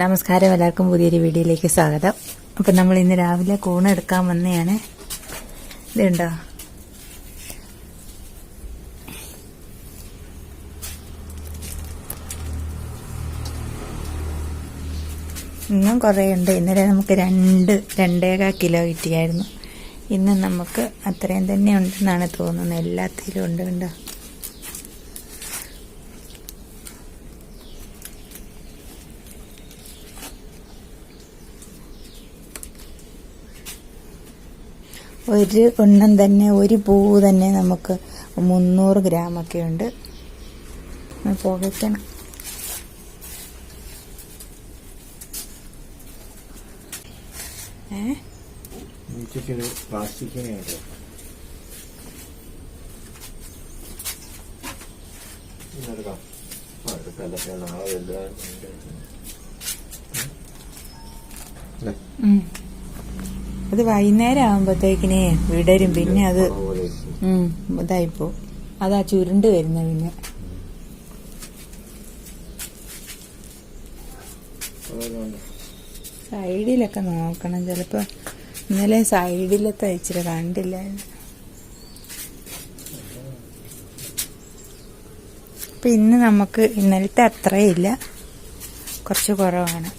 നമസ്കാരം. എല്ലാവർക്കും പുതിയൊരു വീഡിയോയിലേക്ക് സ്വാഗതം. അപ്പം നമ്മൾ ഇന്ന് രാവിലെ കൂണ് എടുക്കാൻ വന്നതാണ് ഇതുണ്ടോ? ഇന്നും കുറേ ഉണ്ട് ഇന്നലെ നമുക്ക് രണ്ട് രണ്ടേകാൽ കിലോ കിട്ടിയായിരുന്നു. ഇന്ന് നമുക്ക് അത്രയും തന്നെ ഉണ്ടെന്നാണ് തോന്നുന്നത്. എല്ലാത്തിലും ഉണ്ട് കണ്ടോ? ഒരു എണ്ണം തന്നെ ഒരു പൂ തന്നെ നമുക്ക് മുന്നൂറ് ഗ്രാമൊക്കെ ഉണ്ട്. പോകണം പുകയ്ക്കണം. ഏ? പ്ലാസ്റ്റിക്കിനെ നാളെ. അത് വൈകുന്നേരം ആകുമ്പോഴത്തേക്കിനെ വിടരും. പിന്നെ അത് ഉം, ഇതായിപ്പോ. അതാ ചുരുണ്ട് വരുന്ന പിന്നെ. സൈഡിലൊക്കെ നോക്കണം. ചിലപ്പോ ഇന്നലെ സൈഡിലത്തെ ഇച്ചിരി കണ്ടില്ല അപ്പൊ ഇന്ന് നമുക്ക് ഇന്നലത്തെ അത്രയില്ല കുറച്ച് കുറവാണ്.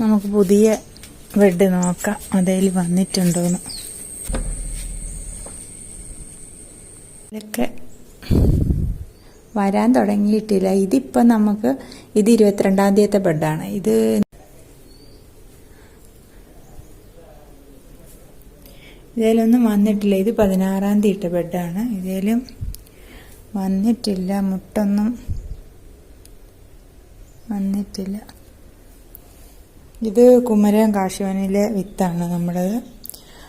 നമുക്ക് പുതിയ ബെഡ് നോക്കാം. അതേൽ വന്നിട്ടുണ്ടോന്ന്. ഇതൊക്കെ വരാൻ തുടങ്ങിയിട്ടില്ല. ഇതിപ്പോ നമുക്ക് ഇത് ഇരുപത്തിരണ്ടാം തീയതിയത്തെ ബെഡാണ് ഇത് ഇതിലൊന്നും വന്നിട്ടില്ല. ഇത് പതിനാറാം തീയതി ഇട്ട ബെഡാണ് ഇതേലും വന്നിട്ടില്ല. മുട്ടൊന്നും വന്നിട്ടില്ല. ഇത് കുമരകം കാശുവനിലെ വിത്താണ് നമ്മളത്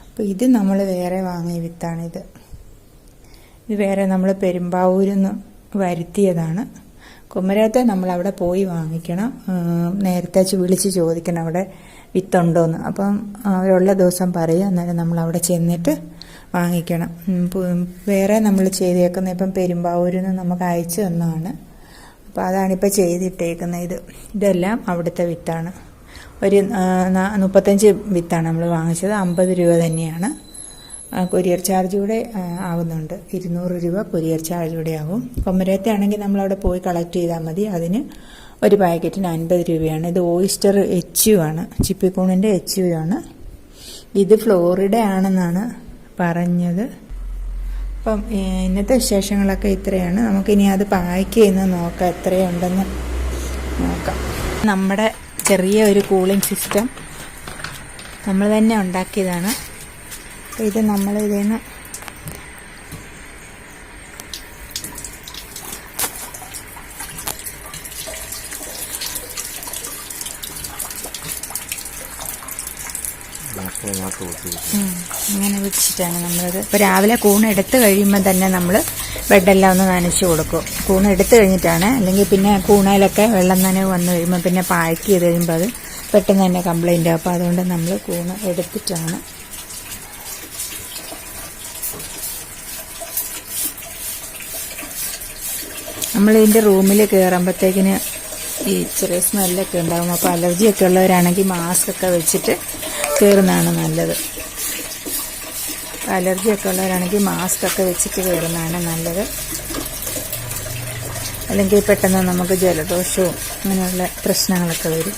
അപ്പോൾ ഇത് നമ്മൾ വേറെ വാങ്ങിയ വിത്താണിത്. ഇത് വേറെ നമ്മൾ പെരുമ്പാവൂരിൽ നിന്ന് വരുത്തിയതാണ്. കുമരകത്തെ നമ്മൾ അവിടെ പോയി വാങ്ങിക്കണം. നേരത്തെ വിളിച്ച് ചോദിക്കണം അവിടെ വിത്തുണ്ടോന്ന്. അപ്പം അവരുള്ള ദിവസം പറയും അന്നേരം നമ്മൾ അവിടെ ചെന്നിട്ട് വാങ്ങിക്കണം. വേറെ നമ്മൾ ചെയ്തേക്കുന്ന ഇപ്പം പെരുമ്പാവൂരിൽ നിന്ന് നമുക്ക് അയച്ചു തന്നതാണ്. അപ്പോൾ അതാണിപ്പോൾ ചെയ്തിട്ടേക്കുന്നത്. ഇത് ഇതെല്ലാം അവിടുത്തെ വിത്താണ്. ഒരു മുപ്പത്തഞ്ച് വിത്താണ് നമ്മൾ വാങ്ങിച്ചത്. അമ്പത് രൂപ തന്നെയാണ്. കൊരിയർ ചാർജ് കൂടെ ആവുന്നുണ്ട്. ഇരുന്നൂറ് രൂപ കൊരിയർ ചാർജ് കൂടെ ആകും കൊമരത്തെ ആണെങ്കിൽ നമ്മളവിടെ പോയി കളക്ട് ചെയ്താൽ മതി. അതിന് ഒരു പാക്കറ്റിന് അൻപത് രൂപയാണ്. ഇത് ഓയിസ്റ്റർ എച്ച് യു ആണ്. ചിപ്പിക്കൂണിന്റെ എച്ച് യു ആണ്. ഇത് ഫ്ലോറിഡ ആണെന്നാണ് പറഞ്ഞത്. അപ്പം ഇന്നത്തെ വിശേഷങ്ങളൊക്കെ ഇത്രയാണ്. നമുക്കിനി അത് പാക്ക് ചെയ്യുന്നത് നോക്കാം. എത്രയുണ്ടെന്ന് നോക്കാം. നമ്മുടെ ചെറിയ ഒരു കൂളിംഗ് സിസ്റ്റം നമ്മൾ തന്നെ ഉണ്ടാക്കിയതാണ്. ഇത് നമ്മൾ ഇതിൽ നിന്ന് ഇങ്ങനെ വെച്ചിട്ടാണ് നമ്മളത്. ഇപ്പോൾ രാവിലെ കൂണ് എടുത്തു കഴിയുമ്പോൾ തന്നെ നമ്മൾ ബെഡെല്ലാം ഒന്ന് നനച്ച് കൊടുക്കും. കൂണ് എടുത്തു കഴിഞ്ഞിട്ടാണ്. അല്ലെങ്കിൽ പിന്നെ കൂണയിലൊക്കെ വെള്ളം നനവ് വന്നു കഴിയുമ്പോൾ പിന്നെ പാക്ക് ചെയ്ത് കഴിയുമ്പോൾ അത് പെട്ടെന്ന് തന്നെ കംപ്ലൈന്റ് ആവും. അപ്പോൾ അതുകൊണ്ട് നമ്മൾ കൂണ് എടുത്തിട്ടാണ്. നമ്മൾ ഇതിന്റെ റൂമിൽ കയറുമ്പോഴത്തേക്കിന് ഈ ചെറിയ സ്മെല്ലൊക്കെ ഉണ്ടാകും അപ്പോൾ അലർജിയൊക്കെ ഉള്ളവരാണെങ്കിൽ മാസ്ക് ഒക്കെ വെച്ചിട്ട് കയറുന്നതാണ് നല്ലത്. അലർജിയൊക്കെ ഉള്ളവരാണെങ്കിൽ മാസ്ക് ഒക്കെ വെച്ചിട്ട് കയറുന്നതാണ് നല്ലത്. അല്ലെങ്കിൽ പെട്ടെന്ന് നമുക്ക് ജലദോഷവും അങ്ങനെയുള്ള പ്രശ്നങ്ങളൊക്കെ വരും.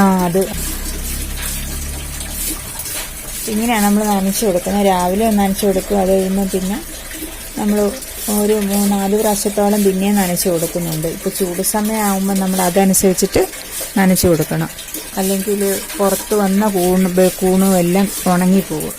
ആ അത് ഇങ്ങനെയാണ് നമ്മൾ നനച്ചു കൊടുക്കുന്നത്. രാവിലെ നനച്ചു കൊടുക്കും അത് കഴിയുമ്പോൾ പിന്നെ നമ്മൾ ഒരു നാല് പ്രാവശ്യത്തോളം പിന്നെയും നനച്ചു കൊടുക്കുന്നുണ്ട്. ഇപ്പോൾ ചൂട് സമയമാകുമ്പോൾ നമ്മൾ അതനുസരിച്ചിട്ട് നനച്ചു കൊടുക്കണം. അല്ലെങ്കിൽ പുറത്ത് വന്ന കൂണ് കൂണും എല്ലാം ഉണങ്ങിപ്പോകും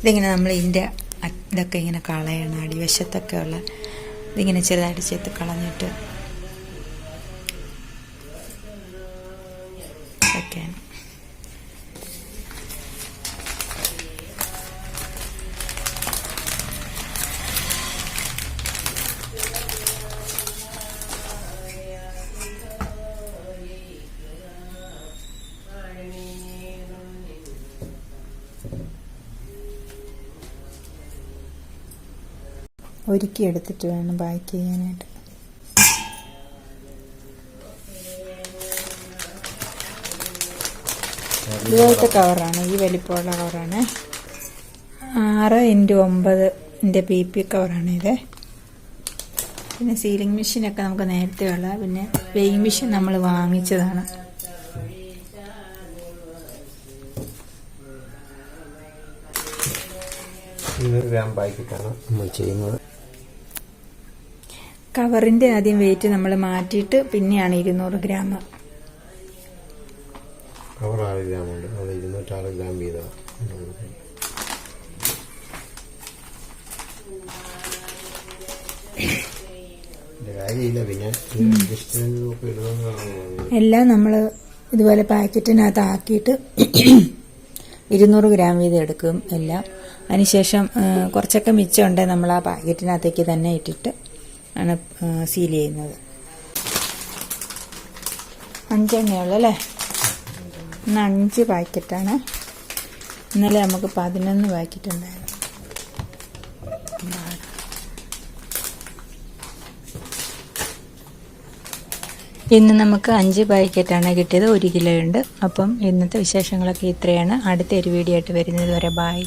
ഇതിങ്ങനെ നമ്മൾ ഇതിന്റെ ഇതൊക്കെ ഇങ്ങനെ കളയണം അടിവശത്തൊക്കെ ഉള്ള ഇതിങ്ങനെ ചെറുതായിട്ട് ചേർത്ത് കളഞ്ഞിട്ട് ഒരുക്കി എടുത്തിട്ട് വേണം പാക്ക് ചെയ്യാനായിട്ട്. ഇതുപോലത്തെ കവറാണ് ഈ വലിപ്പമുള്ള കവറാണ്. ആറ് ഇന്റു ഒമ്പതിന്റെ പി പി കവറാണ് ഇത്. പിന്നെ സീലിംഗ് മെഷീനൊക്കെ നമുക്ക് നേരത്തെ ഉള്ള പിന്നെ വെയിങ് മെഷീൻ നമ്മൾ വാങ്ങിച്ചതാണ്. ഇരുന്നൂറ് ഗ്രാം പാക്കറ്റാണ് നമ്മൾ ചെയ്യുന്നത്. കവറിന്റെ ആദ്യം വെയിറ്റ് നമ്മൾ മാറ്റിയിട്ട് പിന്നെയാണ് ഇരുന്നൂറ് ഗ്രാം. കവർ ആറ് ഗ്രാം ഉണ്ട്. അത് ഇരുന്നൂറ്റാറ് ഗ്രാം വീതം എല്ലാം നമ്മൾ ഇതുപോലെ പാക്കറ്റിനകത്ത് ആക്കിയിട്ട് ഇരുന്നൂറ് ഗ്രാം വീതം എടുക്കും എല്ലാം. അതിനുശേഷം കുറച്ചൊക്കെ മിച്ചമുണ്ടെങ്കിൽ നമ്മൾ ആ പാക്കറ്റിനകത്തേക്ക് തന്നെ ഇട്ടിട്ട് ആണ് സീൽ ചെയ്യുന്നത്. അഞ്ചെണ്ണയുള്ളൂ അല്ലേ? ഇന്ന് അഞ്ച് പാക്കറ്റാണ്. ഇന്നലെ നമുക്ക് പതിനൊന്ന് പാക്കറ്റ് ഉണ്ടായിരുന്നു ഇന്ന് നമുക്ക് അഞ്ച് പാക്കറ്റാണ് കിട്ടിയത്. ഒരു കിലോ ഉണ്ട് അപ്പം ഇന്നത്തെ വിശേഷങ്ങളൊക്കെ ഇത്രയാണ്. അടുത്ത ഒരു വീഡിയോ ആയിട്ട് വരുന്നത് വരെ ബായ്